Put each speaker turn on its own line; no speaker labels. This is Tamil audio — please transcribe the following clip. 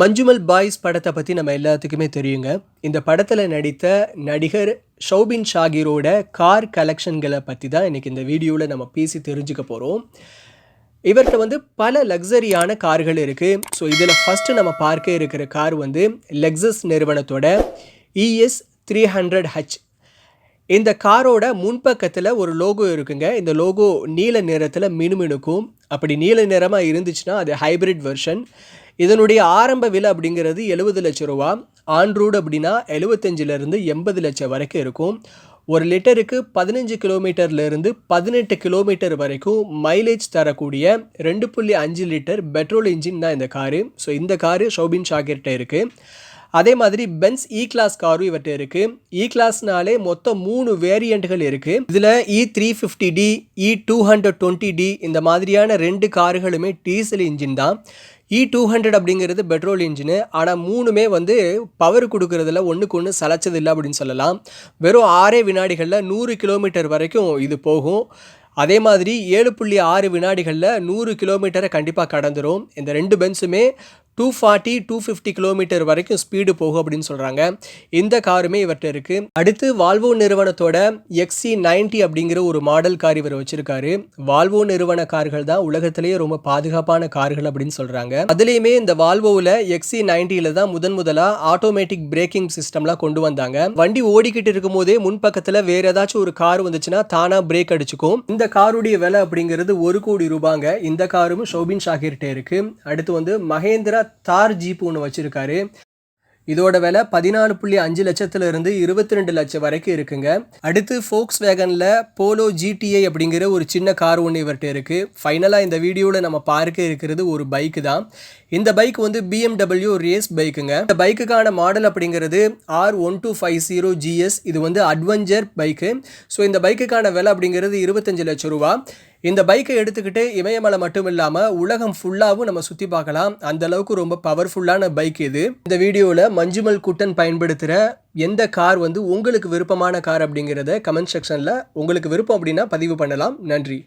மஞ்சுமல் பாய்ஸ் படத்தை பற்றி நம்ம எல்லாத்துக்குமே தெரியுங்க. இந்த படத்தில் நடித்த நடிகர் ஷௌபின் ஷாகிரோட கார் கலெக்ஷன்களை பற்றி தான் இன்றைக்கி இந்த வீடியோவில் நம்ம பேசி தெரிஞ்சுக்க போகிறோம் இவர்கிட்ட வந்து பல லக்ஸரியான கார்கள் இருக்குது ஸோ இதில் ஃபஸ்ட்டு நம்ம பார்க்க இருக்கிற கார் வந்து லெக்ஸஸ் நிறுவனத்தோட இஎஸ் த்ரீ ஹண்ட்ரட் ஹச் இந்த காரோட முன்பக்கத்தில் ஒரு லோகோ இருக்குங்க. இந்த லோகோ நீல நிறத்தில் மினுமினுக்கும். அப்படி நீல நிறமாக இருந்துச்சுன்னா அது ஹைபிரிட் வெர்ஷன் இதனுடைய ஆரம்ப விலை அப்படிங்கிறது எழுபது லட்ச ரூபா. ஆன் ரோடு அப்படின்னா எழுபத்தஞ்சிலேருந்து எண்பது லட்சம் வரைக்கும் இருக்கும். ஒரு லிட்டருக்கு பதினஞ்சு கிலோமீட்டர்லேருந்து பதினெட்டு கிலோமீட்டர் வரைக்கும் மைலேஜ் தரக்கூடிய ரெண்டு புள்ளி அஞ்சு லிட்டர் பெட்ரோல் இன்ஜின் தான் இந்த காரு. ஸோ இந்த காரு ஷோபின் ஷாகிர்கிட்ட இருக்குது அதே மாதிரி பென்ஸ் இ கிளாஸ் காரும் இவர்கிட்ட இருக்குது இ கிளாஸ்னாலே மொத்தம் மூணு வேரியண்ட்டுகள் இருக்குது இதில் E three fifty D E two hundred twenty D இந்த மாதிரியான ரெண்டு கார்களுமே டீசல் இன்ஜின் தான். இ டூ ஹண்ட்ரட் அப்படிங்கிறது பெட்ரோல் இன்ஜினு. ஆனால் மூணுமே வந்து பவர் கொடுக்கறதுல ஒன்றுக்கு ஒன்று சளைச்சதில்லை அப்படின்னு சொல்லலாம். வெறும் ஆறே வினாடிகளில் நூறு கிலோமீட்டர் வரைக்கும் இது போகும். அதே மாதிரி ஏழு புள்ளி ஆறு வினாடிகளில் நூறு கிலோமீட்டரை கண்டிப்பாக கடந்துடும் இந்த ரெண்டு பென்ஸுமே two forty two fifty kilometre வரைக்கும் ஸ்பீடு போகும் அப்படின்னு சொல்கிறாங்க இந்த காருமே இவர்கிட்ட இருக்குது அடுத்து வால்வோ நிறுவனத்தோட எக்ஸி நைன்டி அப்படிங்கிற ஒரு மாடல் கார் இவர் வச்சுருக்காரு. வால்வோ நிறுவன கார்கள் தான் உலகத்திலேயே ரொம்ப பாதுகாப்பான கார்கள் அப்படின்னு சொல்கிறாங்க அதுலேயுமே இந்த வால்வோவில் எக்ஸி நைன்டியில் தான் முதன் முதலாக ஆட்டோமேட்டிக் பிரேக்கிங் சிஸ்டம்லாம் கொண்டு வந்தாங்க. வண்டி ஓடிக்கிட்டு இருக்கும் போதே முன்பக்கத்தில் வேறு ஏதாச்சும் ஒரு கார் வந்துச்சுன்னா தானாக பிரேக் அடிச்சுக்கும். இந்த காருடைய விலை அப்படிங்கிறது ஒரு கோடி ரூபாங்க. இந்த காரும் ஷோபின் ஷாகிர்கிட்ட இருக்கு. அடுத்து வந்து மகேந்திரா தார் ஜீப்பு ஒன்று வச்சுருக்காரு. இதோட விலை பதினாலு புள்ளி அஞ்சு லட்சத்துலேருந்து இருபத்தி ரெண்டு லட்சம் வரைக்கும் இருக்குங்க. அடுத்து ஃபோக்ஸ் வேகனில் போலோ ஜிடிஐ அப்படிங்கிற ஒரு சின்ன கார் ஒன்று இவர்கிட்ட இருக்குது ஃபைனலாக இந்த வீடியோவில் நம்ம பார்க்க இருக்கிறது ஒரு பைக்கு தான். இந்த பைக் வந்து பிஎம்டபிள்யூ ரேஸ் பைக்குங்க இந்த பைக்குக்கான மாடல் அப்படிங்கிறது R one two five zero GS இது வந்து அட்வென்ச்சர் பைக்கு ஸோ இந்த பைக்குக்கான விலை அப்படிங்கிறது இருபத்தஞ்சு லட்சம் ரூபா. இந்த பைக்கை எடுத்துக்கிட்டு இமயமலை மட்டும் இல்லாமல் உலகம் ஃபுல்லாகவும் நம்ம சுற்றி பார்க்கலாம். அந்த அளவுக்கு ரொம்ப பவர்ஃபுல்லான பைக் இது. இந்த வீடியோவில் மஞ்சுமல் குட்டன் பயன்படுத்துகிற எந்த கார் வந்து உங்களுக்கு விருப்பமான கார் அப்படிங்கிறத கமெண்ட் செக்ஷனில் உங்களுக்கு விருப்பம் அப்படின்னா பதிவு பண்ணலாம். நன்றி.